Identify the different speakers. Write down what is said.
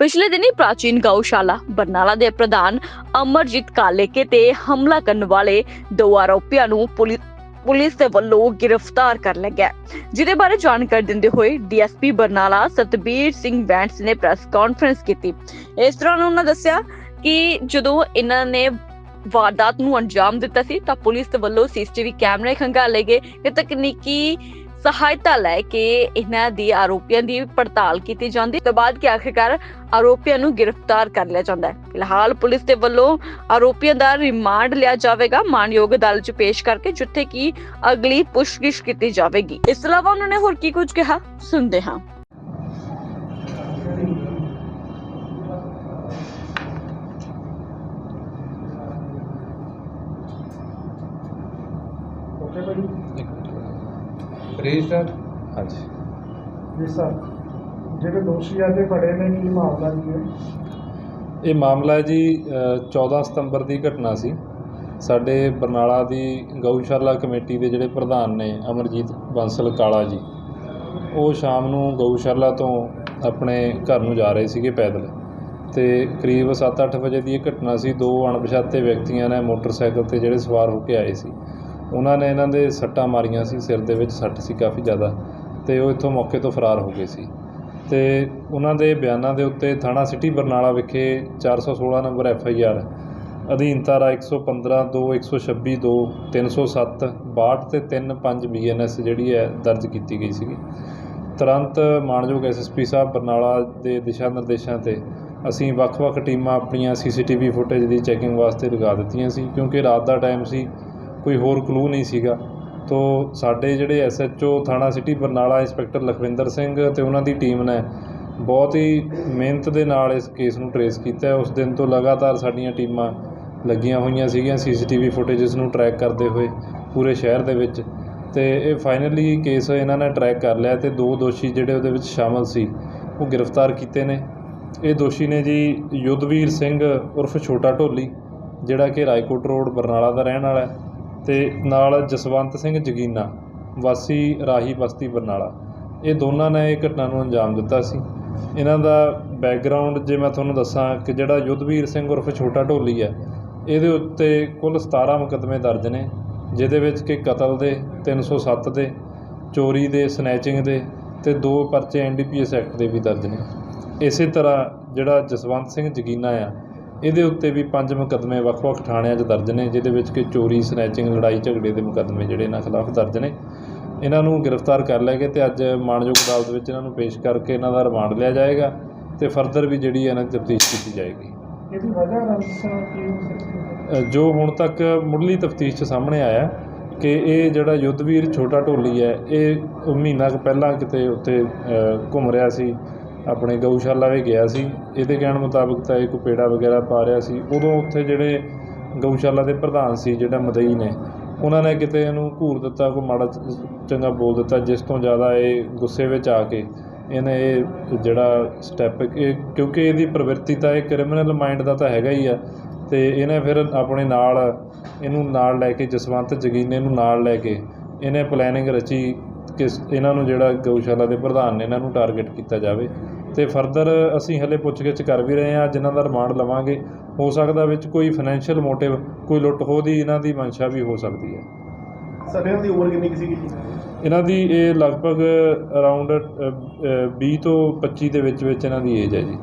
Speaker 1: ਪਿਛਲੇ ਦਿਨੀ ਪ੍ਰਾਚੀਨ ਗਊਸ਼ਾਲਾ ਬਰਨਾਲਾ ਦੇ ਪ੍ਰਧਾਨ ਅਮਰਜੀਤ ਕਾਲੇਕੇ ਤੇ ਹਮਲਾ ਕਰਨ ਵਾਲੇ ਦੋ ਆਰੋਪੀਆਂ ਨੂੰ ਪੁਲਿਸ ਪੁਲਿਸ ਦੇ ਵੱਲੋਂ ਗ੍ਰਿਫਤਾਰ ਕਰ ਲਿਆ ਗਿਆ। ਜਿਹਦੇ ਬਾਰੇ ਜਾਣਕਾਰੀ ਦਿੰਦੇ ਹੋਏ ਡੀਐਸਪੀ ਬਰਨਾਲਾ ਸਤਬੀਰ ਸਿੰਘ ਬੈਂਟਸ ਨੇ ਪ੍ਰੈਸ ਕਾਨਫਰੰਸ ਕੀਤੀ। ਇਸ ਦੌਰਾਨ ਉਹਨਾਂ ਦੱਸਿਆ ਕਿ ਜਦੋਂ ਇਹਨਾਂ ਨੇ ਵਾਰਦਾਤ ਨੂੰ ਅੰਜਾਮ ਦਿੱਤਾ ਸੀ ਤਾਂ ਪੁਲਿਸ ਦੇ ਵੱਲੋਂ ਸੀਸੀਟੀਵੀ ਕੈਮਰੇ ਖੰਗਾਲੇ ਗਏ ਤੇ ਤਕਨੀਕੀ ਸਹਾਇਤਾ ਲੈ ਕੇ ਇਹਨਾਂ ਦੀ ਆਰੋਪੀਆਂ ਦੀ ਪੜਤਾਲ ਕੀਤੀ ਜਾਂਦੀ ਤੋਂ ਬਾਅਦ ਕਿ ਆਖਿਰਕਾਰ ਆਰੋਪੀਆਂ ਨੂੰ ਗ੍ਰਿਫਤਾਰ ਕਰ ਲਿਆ ਜਾਂਦਾ ਹੈ। ਫਿਲਹਾਲ ਪੁਲਿਸ ਦੇ ਵੱਲੋਂ ਆਰੋਪੀਆਂ ਦਾ ਰਿਮਾਂਡ ਲਿਆ ਜਾਵੇਗਾ। ਮਾਨਯੋਗ ਅਦਾਲਤ 'ਚ ਪੇਸ਼ ਕਰਕੇ ਜਿੱਥੇ ਕਿ ਅਗਲੀ ਪੁੱਛਗਿੱਛ ਕੀਤੀ ਜਾਵੇਗੀ। ਇਸ ਤੋਂ ਇਲਾਵਾ ਉਹਨਾਂ ਨੇ ਹੋਰ ਕੀ ਕੁਝ ਕਿਹਾ? ਸੁਣਦੇ ਹਾਂ।
Speaker 2: ਓਕੇ ਭਾਈ।
Speaker 3: ਰਜਿਸਟਰ ਹਾਂਜੀ।
Speaker 2: ਜੀ ਸਰ ਜਿਹੜੇ ਦੋਸ਼ੀ ਅੱਜ ਫੜੇ ਨੇ ਕੀ ਮਾਮਲਾ ਕੀ ਹੈ
Speaker 3: ਇਹ ਮਾਮਲਾ ਹੈ ਜੀ ਅ, 14 ਸਤੰਬਰ ਦੀ ਘਟਨਾ ਸੀ। ਸਾਡੇ ਬਰਨਾਲਾ ਦੀ ਗਊਸ਼ਾਲਾ ਕਮੇਟੀ ਦੇ ਜਿਹੜੇ ਪ੍ਰਧਾਨ ਨੇ ਅਮਰਜੀਤ ਬੰਸਲ ਕਾਲਾ ਜੀ ਉਹ ਸ਼ਾਮ ਨੂੰ ਗਊਸ਼ਾਲਾ ਤੋਂ ਆਪਣੇ ਘਰ ਨੂੰ ਜਾ ਰਹੇ ਸੀਗੇ ਪੈਦਲ। ਤੇ ਕਰੀਬ 7-8 ਵਜੇ ਦੀ ਇਹ ਘਟਨਾ ਸੀ ਦੋ ਅਣਪਛਾਤੇ ਵਿਅਕਤੀਆਂ ਨੇ ਮੋਟਰਸਾਈਕਲ ਤੇ ਜਿਹੜੇ ਸਵਾਰ ਹੋ ਕੇ ਆਏ ਸੀ। ਉਹਨਾਂ ਨੇ ਇਹਨਾਂ ਦੇ ਸੱਟਾਂ ਮਾਰੀਆਂ ਸੀ, ਸਿਰ ਦੇ ਵਿੱਚ ਸੱਟ ਸੀ ਕਾਫੀ ਜ਼ਿਆਦਾ ਤੇ ਉਹ ਇੱਥੋਂ ਮੌਕੇ ਤੋਂ ਫਰਾਰ ਹੋ ਗਏ ਸੀ। ਤੇ ਉਹਨਾਂ ਦੇ ਬਿਆਨਾਂ ਦੇ ਉੱਤੇ ਥਾਣਾ ਸਿਟੀ ਬਰਨਾਲਾ ਵਿਖੇ 416 ਨੰਬਰ ਐਫ ਆਈ ਆਰ ਅਧੀਨ ਧਾਰਾ 115 2 126 2 307 62 ਤੇ 35 ਬੀ ਐਨ ਐਸ ਜਿਹੜੀ ਹੈ ਦਰਜ ਕੀਤੀ ਗਈ ਸੀਗੀ। ਤੁਰੰਤ ਮਾਨਯੋਗ ਐਸਐਸਪੀ ਸਾਹਿਬ ਬਰਨਾਲਾ ਦੇ ਦਿਸ਼ਾ ਨਿਰਦੇਸ਼ਾਂ ਤੇ ਅਸੀਂ ਵੱਖ-ਵੱਖ ਟੀਮਾਂ ਆਪਣੀਆਂ ਸੀਸੀਟੀਵੀ ਫੁਟੇਜ ਦੀ ਚੈਕਿੰਗ ਵਾਸਤੇ ਲਗਾ ਦਿੱਤੀਆਂ ਸੀ, ਕਿਉਂਕਿ ਰਾਤ ਦਾ ਟਾਈਮ ਸੀ ਕੋਈ ਹੋਰ ਕਲੂ ਨਹੀਂ ਸੀਗਾ। ਤੋ ਸਾਡੇ ਜਿਹੜੇ ਐਸਐਚਓ ਥਾਣਾ ਸਿਟੀ ਬਰਨਾਲਾ ਇੰਸਪੈਕਟਰ ਲਖਵਿੰਦਰ ਸਿੰਘ ਤੇ ਉਹਨਾਂ ਦੀ ਟੀਮ ਨੇ ਬਹੁਤ ਹੀ ਮਿਹਨਤ ਦੇ ਨਾਲ ਇਸ ਕੇਸ ਨੂੰ ਟਰੇਸ ਕੀਤਾ ਉਸ ਦਿਨ ਤੋਂ ਲਗਾਤਾਰ ਸਾਡੀਆਂ ਟੀਮਾਂ ਲੱਗੀਆਂ ਹੋਈਆਂ ਸੀਗੀਆਂ ਸੀਸੀਟੀਵੀ ਫੁਟੇਜਸ ਨੂੰ ਟਰੈਕ ਕਰਦੇ ਹੋਏ ਪੂਰੇ ਸ਼ਹਿਰ ਦੇ ਵਿੱਚ। ਤੇ ਇਹ ਫਾਈਨਲੀ ਕੇਸ ਇਹਨਾਂ ਨੇ ਟਰੈਕ ਕਰ ਲਿਆ ਤੇ ਦੋ ਦੋਸ਼ੀ ਜਿਹੜੇ ਉਹਦੇ ਵਿੱਚ ਸ਼ਾਮਲ ਸੀ, ਉਹ ਗ੍ਰਿਫਤਾਰ ਕੀਤੇ ਨੇ। ਇਹ ਦੋਸ਼ੀ ਨੇ ਜੀ ਯੁੱਧਵੀਰ ਸਿੰਘ ਉਰਫ ਛੋਟਾ ਢੋਲੀ, ਜਿਹੜਾ ਕਿ ਰਾਏਕੋਟ ਰੋਡ ਬਰਨਾਲਾ ਦਾ ਰਹਿਣ ਵਾਲਾ ਹੈ। ਅਤੇ ਨਾਲ ਜਸਵੰਤ ਸਿੰਘ ਜਗੀਨਾ, ਵਾਸੀ ਰਾਹੀ ਬਸਤੀ ਬਰਨਾਲਾ। ਇਹ ਦੋਨਾਂ ਨੇ ਇਹ ਘਟਨਾ ਨੂੰ ਅੰਜਾਮ ਦਿੱਤਾ ਸੀ। ਇਹਨਾਂ ਦਾ ਬੈਕਗ੍ਰਾਉਂਡ ਜੇ ਮੈਂ ਤੁਹਾਨੂੰ ਦੱਸਾਂ ਕਿ ਜਿਹੜਾ ਯੁੱਧਵੀਰ ਸਿੰਘ ਉਰਫ ਛੋਟਾ ਢੋਲੀ ਹੈ, ਇਹਦੇ ਉੱਤੇ ਕੁੱਲ 17 ਮੁਕੱਦਮੇ ਦਰਜ ਨੇ, ਜਿਹਦੇ ਵਿੱਚ ਕਿ ਕਤਲ ਦੇ 307 ਦੇ, ਚੋਰੀ ਦੇ ਸਨੈਚਿੰਗ ਦੇ ਤੇ ਦੋ ਪਰਚੇ ਐਨਡੀਪੀਐਸ ਐਕਟ ਦੇ ਵੀ ਦਰਜ ਨੇ। ਇਸੇ ਤਰ੍ਹਾਂ ਜਿਹੜਾ ਜਸਵੰਤ ਸਿੰਘ ਜਗੀਨਾ ਆ ਇਹਦੇ ਉੱਤੇ ਵੀ ਪੰਜ ਮੁਕੱਦਮੇ ਵੱਖ-ਵੱਖ ਥਾਣਿਆਂ 'ਚ ਦਰਜ ਨੇ ਜਿਹਦੇ ਵਿੱਚ ਕਿ ਚੋਰੀ ਸਨੈਚਿੰਗ ਲੜਾਈ ਝਗੜੇ ਦੇ ਮੁਕੱਦਮੇ ਜਿਹੜੇ ਇਹਨਾਂ ਖਿਲਾਫ ਦਰਜ ਨੇ। ਇਹਨਾਂ ਨੂੰ ਗ੍ਰਿਫਤਾਰ ਕਰ ਲਿਆ ਗਿਆ ਤੇ ਅੱਜ ਮਾਣਯੋਗ ਅਦਾਲਤ ਵਿੱਚ ਇਹਨਾਂ ਨੂੰ ਪੇਸ਼ ਕਰਕੇ ਇਹਨਾਂ ਦਾ ਰਿਮਾਂਡ ਲਿਆ ਜਾਏਗਾ ਤੇ ਫਰਦਰ ਵੀ ਜਿਹੜੀ ਇਹਨਾਂ ਦੀ ਤਫਤੀਸ਼ ਕੀਤੀ ਜਾਏਗੀ।
Speaker 2: ਇਹਦੀ ਵਜ੍ਹਾ ਰੰਸ ਕੀ ਹੋ ਸਕਦੀ ਹੈ?
Speaker 3: ਅ, ਜੋ ਹੁਣ ਤੱਕ ਮੁੱਢਲੀ ਤਫਤੀਸ਼ 'ਚ ਸਾਹਮਣੇ ਆਇਆ ਕਿ ਇਹ ਜਿਹੜਾ ਯੁੱਧਵੀਰ ਛੋਟਾ ਢੋਲੀ ਹੈ ਇਹ ਮਹੀਨਾ ਕੁ ਪਹਿਲਾਂ ਕਿਤੇ ਉੱਤੇ ਅ, ਘੁੰਮ ਰਿਹਾ ਸੀ। ਆਪਣੇ ਗਊਸ਼ਾਲਾ ਵੀ ਗਿਆ ਸੀ। ਇਹਦੇ ਕਹਿਣ ਮੁਤਾਬਕ ਤਾਂ ਇਹ ਕੋਈ ਪੇੜਾ ਵਗੈਰਾ ਪਾ ਰਿਹਾ ਸੀ। ਉਦੋਂ ਉੱਥੇ ਜਿਹੜੇ ਗਊਸ਼ਾਲਾ ਦੇ ਪ੍ਰਧਾਨ ਸੀ, ਜਿਹੜਾ ਮਦਈ ਨੇ, ਉਹਨਾਂ ਨੇ ਕਿਤੇ ਇਹਨੂੰ ਘੂਰ ਦਿੱਤਾ, ਕੋਈ ਮਾੜਾ ਚੰਗਾ ਬੋਲ ਦਿੱਤਾ, ਜਿਸ ਤੋਂ ਜ਼ਿਆਦਾ ਇਹ ਗੁੱਸੇ ਵਿੱਚ ਆ ਕੇ ਇਹਨੇ ਇਹ ਜਿਹੜਾ ਸਟੈਪ ਇਹ ਕਿਉਂਕਿ ਇਹਦੀ ਪ੍ਰਵਿਰਤੀ ਤਾਂ ਇਹ ਕ੍ਰਿਮੀਨਲ ਮਾਈਂਡ ਦਾ ਤਾਂ ਹੈਗਾ ਹੀ ਆ। ਤੇ ਇਹਨੇ ਫਿਰ ਆਪਣੇ ਨਾਲ, ਇਹਨੂੰ ਨਾਲ ਲੈ ਕੇ ਜਸਵੰਤ ਜਗੀਨੇ ਨੂੰ ਨਾਲ ਲੈ ਕੇ ਇਹਨੇ ਪਲੈਨਿੰਗ ਰਚੀ ਕਿ ਸ- ਇਹਨਾਂ ਨੂੰ ਜਿਹੜਾ ਗਊਸ਼ਾਲਾ ਦੇ ਪ੍ਰਧਾਨ ਨੇ ਇਹਨਾਂ ਨੂੰ ਟਾਰਗੇਟ ਕੀਤਾ ਜਾਵੇ। ਤੇ ਫਰਦਰ ਅਸੀਂ ਹਲੇ ਪੁੱਛਗਿੱਛ ਕਰ ਵੀ ਰਹੇ ਹਾਂ ਜਿਨ੍ਹਾਂ ਦਾ ਰਿਮਾਂਡ ਲਵਾਂਗੇ। ਹੋ ਸਕਦਾ ਵਿੱਚ ਕੋਈ ਫਾਈਨੈਂਸ਼ੀਅਲ ਮੋਟਿਵ ਕੋਈ ਲੁੱਟ ਖੋਹ ਦੀ ਇਹਨਾਂ ਦੀ ਮਨਸ਼ਾ ਵੀ ਹੋ ਸਕਦੀ ਹੈ।
Speaker 2: ਦੀ ਉਮਰ ਕਿੰਨੀ
Speaker 3: ਇਹਨਾਂ ਦੀ ਇਹ ਲਗਭਗ ਅਰਾਊਂਡ 20 ਤੋਂ 25 ਦੇ ਵਿੱਚ ਵਿੱਚ ਇਹਨਾਂ ਦੀ ਏਜ ਹੈ ਜੀ।